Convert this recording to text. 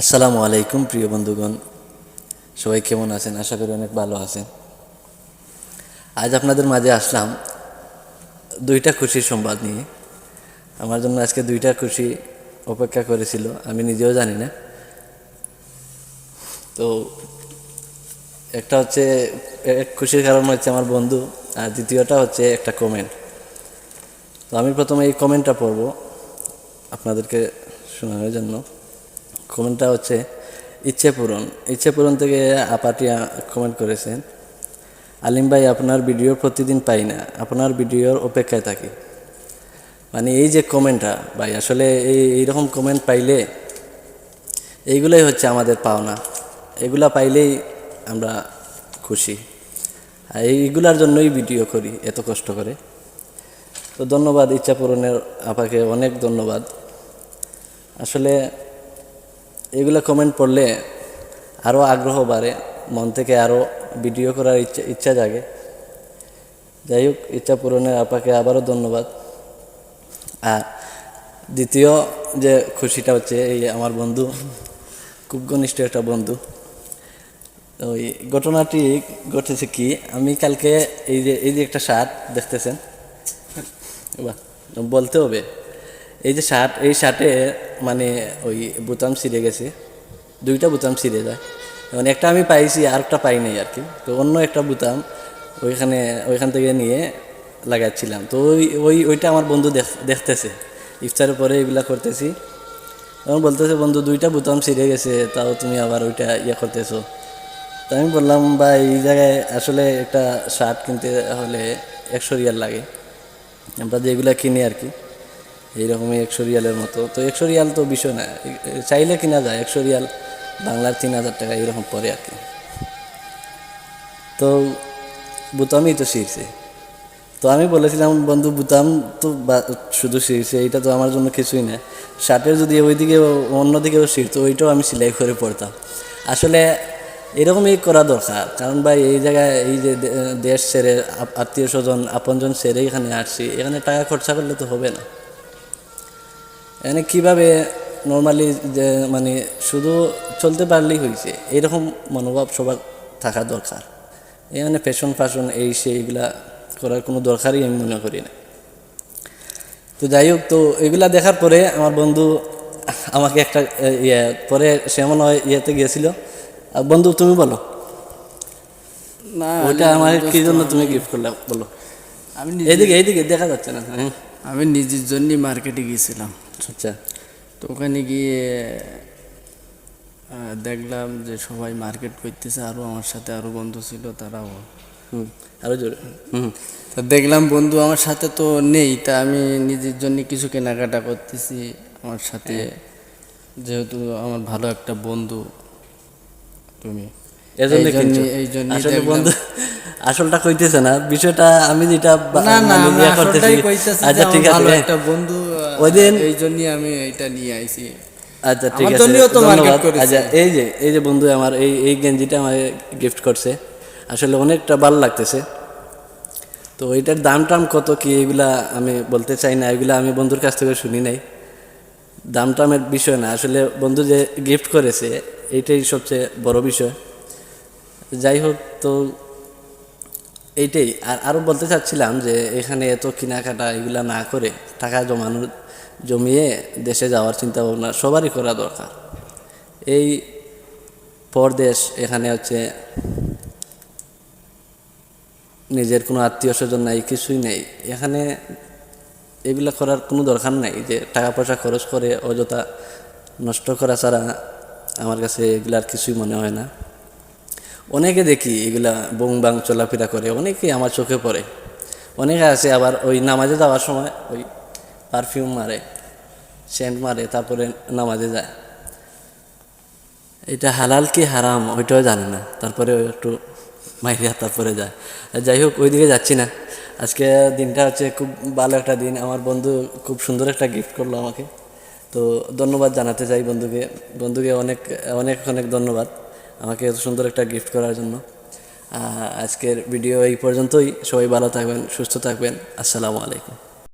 আসসালামু আলাইকুম, প্রিয় বন্ধুগণ। সবাই কেমন আছেন? আশা করি অনেক ভালো আছেন। আজ আপনাদের মাঝে আসলাম দুইটা খুশির সংবাদ নিয়ে। আমার জন্য আজকে দুইটা খুশি অপেক্ষা করেছিল, আমি নিজেও জানি না। তো একটা হচ্ছে, এক খুশির কারণ হচ্ছে আমার বন্ধু, আর দ্বিতীয়টা হচ্ছে একটা কমেন্ট তো আমি প্রথমে এই কমেন্টটা পড়ব আপনাদেরকে শোনানোর জন্য। কমেন্টটা হচ্ছে, ইচ্ছে পূরণ। ইচ্ছে পূরণ থেকে আপাটি কমেন্ট করেছেন, আলিম ভাই, আপনার ভিডিও প্রতিদিন পাই না, আপনার ভিডিওর অপেক্ষায় থাকি। মানে এই যে কমেন্টটা, ভাই, আসলে এই, এইরকম কমেন্ট পাইলে এইগুলোই হচ্ছে আমাদের পাওনা। এগুলা পাইলেই আমরা খুশি। আর এইগুলার জন্যই ভিডিও করি এত কষ্ট করে। তো ধন্যবাদ, ইচ্ছা পূরণের আপাকে অনেক ধন্যবাদ। আসলে এগুলো কমেন্ট পড়লে আরও আগ্রহ বাড়ে, মন থেকে আরও ভিডিও করার ইচ্ছা ইচ্ছা জাগে। যাই হোক, ইচ্ছা পূরণের আপাকে আবারও ধন্যবাদ। আর দ্বিতীয় যে খুশিটা হচ্ছে, এই আমার বন্ধু, খুব ঘনিষ্ঠ একটা বন্ধু, ওই ঘটনাটি ঘটেছে কি, আমি কালকে এই যে এই যে একটা শার্ট দেখতেছেন বলতে হবে। এই যে শার্ট এই শার্টে মানে ওই বোতাম ছিঁড়ে গেছে। দুইটা বোতাম ছিঁড়ে যায়। মানে একটা আমি পাইছি, আর একটা পাই নাই আর কি। তো অন্য একটা বোতাম ওইখানে, ওইখান থেকে নিয়ে লাগাচ্ছিলাম। তো ওই ওই, ওইটা আমার বন্ধু দেখ- দেখতেছে। ইফতারের পরে এগুলা করতেছি। তখন বলতেছে, বন্ধু, দুইটা বোতাম ছিঁড়ে গেছে, তাও তুমি আবার ওইটা ইয়ে করতেছো। তো আমি বললাম বা এই জায়গায় আসলে একটা শার্ট কিনতে হলে একশো রিয়াল লাগে। আমরা যেগুলো কিনি আর কি। এইরকমই একশো রিয়ালের মতো। তো একশো রিয়াল তো বিষয় না। চাইলে কিনা যায়, একশো রিয়াল বাংলার তিন হাজার টাকা এরকম পরে আর কি। তো বুতামই তো শিখছে তো আমি বলেছিলাম, বন্ধু, বুতাম তো শুধু শিখছে এইটা তো আমার জন্য কিছুই না। শার্টের যদি ওইদিকে অন্যদিকেও শিখতো ওইটাও আমি সেলাই করে পড়তাম। আসলে এরকমই করা দরকার। কারণ ভাই, এই জায়গায় এই যে দেশ ছেড়ে আত্মীয় স্বজন, আপনজন ছেড়ে এখানে আসছি, এখানে টাকা খরচা করলে তো হবে না। এখানে কীভাবে নর্মালি যে মানে শুধু চলতে পারলেই হয়েছে এরকম মনোভাব সবার থাকা দরকার। এখানে ফ্যাশন ফ্যাশন এই সেই এগুলা করার কোনো দরকারই আমি মনে করি না। তো যাই হোক তো এগুলা দেখার পরে আমার বন্ধু আমাকে একটা ইয়ে পরে সে মনে হয় ইয়েতে গিয়েছিল। আর বন্ধু তুমি বলো। না ওইটা আমার কি জন্য তুমি গিফট করলে? বলো। আমি এইদিকে এইদিকে দেখা যাচ্ছে না। আমি নিজের জন্য মার্কেটে গিয়েছিলাম। আচ্ছা তো ওখানে গিয়ে দেখলাম যে সবাই মার্কেট করতেছে আরও আমার সাথে আরও বন্ধু ছিল তারাও। হুম আরও জোরে। হুম তা দেখলাম বন্ধু আমার সাথে তো নেই তা আমি নিজের জন্য কিছু কেনাকাটা করতেছি আমার সাথে। যেহেতু আমার ভালো একটা বন্ধু তুমি। এজন্য কিনছো? আসলে বন্ধু আসলটা কইতেছে না। বিষয়টা আমি যেটা না না মানে ইয়ে করতেছি আসলটাই কইতেছি আচ্ছা ঠিক আছে একটা বন্ধু ওই দিন- এই জন্যই আমি এটা নিয়ে আইছি। আচ্ছা ঠিক আছে ধন্যবাদ। আচ্ছা এই যে এই যে বন্ধু আমার এই এই গেঞ্জিটা আমাকে গিফট করছে। আসলে অনেকটা ভালো লাগতেছে। তো এটার দাম টাম কত কি এগুলা আমি বলতে চাই না। এগুলা আমি বন্ধুর কাছ থেকে শুনি নাই। দাম টামের বিষয় না। আসলে বন্ধু যে গিফট করেছে এইটাই সবচেয়ে বড় বিষয়। যাই হোক তো এইটাই। আর আরও বলতে চাচ্ছিলাম যে, এখানে এত কেনাকাটা এগুলা না করে টাকা জমানো, জমিয়ে দেশে যাওয়ার চিন্তা ভাবনা সবারই করা দরকার। এই পরদেশ এখানে হচ্ছে নিজের কোনো আত্মীয় স্বজন নাই, কিছুই নেই। এখানে এগুলা করার কোনো দরকার নাই যে, টাকা পয়সা খরচ করে অযথা নষ্ট করা ছাড়া আমার কাছে এগুলার কিছুই মনে হয় না। অনেকে দেখি এগুলা বং বাং চলাফেরা করে, অনেকেই আমার চোখে পড়ে। অনেকে আছে আবার ওই নামাজে যাওয়ার সময় ওই পারফিউম মারে সেন্ট মারে, তারপরে নামাজে যায়। এটা হালাল কি হারাম ওইটাও জানে না তারপরে একটু মাইরিয়া তারপরে যায়। যাই হোক, ওইদিকে যাচ্ছি না। আজকে দিনটা হচ্ছে খুব ভালো একটা দিন, আমার বন্ধু খুব সুন্দর একটা গিফট করল আমাকে। তো ধন্যবাদ জানাতে চাই বন্ধুকে বন্ধুকে অনেক অনেক অনেক ধন্যবাদ। আমাকে এত সুন্দর একটা গিফট করার জন্য। আজকের ভিডিও এই পর্যন্তই। সবাই ভালো থাকবেন, সুস্থ থাকবেন। আসসালামু আলাইকুম।